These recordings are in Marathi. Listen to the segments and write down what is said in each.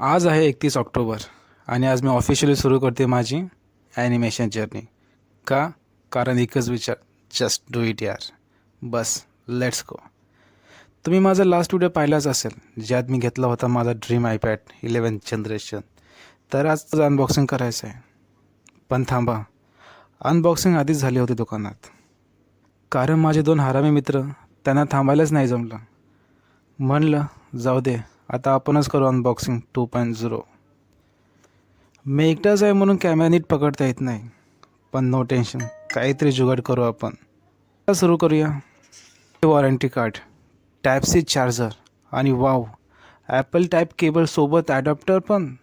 आज आहे एकतीस ऑक्टोबर आणि आज मी ऑफिशियली सुरू करते माझी ॲनिमेशन जर्नी का? कारण एकच विचार जस्ट डू इट यार. बस लेट्स गो तुम्ही माझा लास्ट व्हिडिओ पाहिलाच असेल ज्यात मी घेतला होता माझा ड्रीम आयपॅड इलेवन जनरेशन तर आज तुझं अनबॉक्सिंग करायचं आहे पण थांबा अनबॉक्सिंग आधीच झाली होती दुकानात. कारण माझे दोन हरामी मित्र त्यांना थांबायलाच नाही जमलं. म्हणलं जाऊ दे आता आपणच करू अनबॉक्सिंग टू पॉईंट झिरो मी एकटाच आहे म्हणून कॅमेरा नीट पकडता येत नाही. पण नो टेन्शन काहीतरी जुगाड करू आपण. सुरू करूया. Warranty card type C charger आणि वाव ॲपल टाईप केबलसोबत ॲडॉप्टर पण.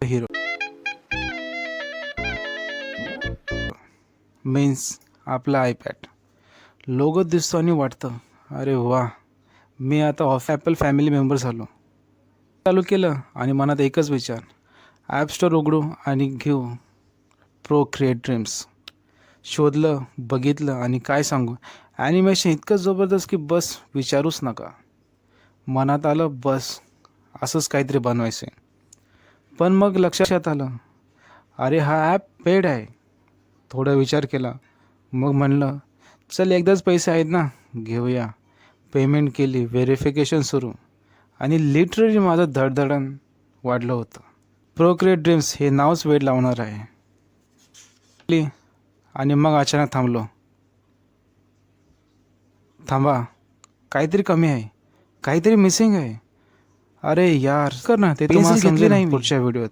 हिरो मीन्स आपला आयपॅड लोगो दिसतो आणि वाटतं. अरे वा. मी आता ऑफ ॲपल फॅमिली मेंबर झालो चालू केलं आणि मनात एकच विचार. ॲप स्टोअर उघडू आणि घेऊ. प्रो क्रिएट ड्रीम्स शोधलं बघितलं आणि काय सांगू? ॲनिमेशन इतकं जबरदस्त की बस विचारूच नका. मनात आलं बस असंच काहीतरी बनवायचं आहे पण मग लक्षात आलं अरे हा ॲप पेड आहे. थोडा विचार केला. मग म्हणलं चल एकदाच पैसे आहेत ना घेऊया. पेमेंट केली व्हेरिफिकेशन सुरू. आणि लिटरली माझं धडधडण वाढलं होतं. प्रोक्रिएट ड्रीम्स हे नावच वेळ लावणार आहे. आणि मग अचानक थांबलो. थांबा काहीतरी कमी आहे. काहीतरी मिसिंग आहे. अरे यार कर ना ते तुम्हाला समजेल नाही. पुढच्या व्हिडिओत.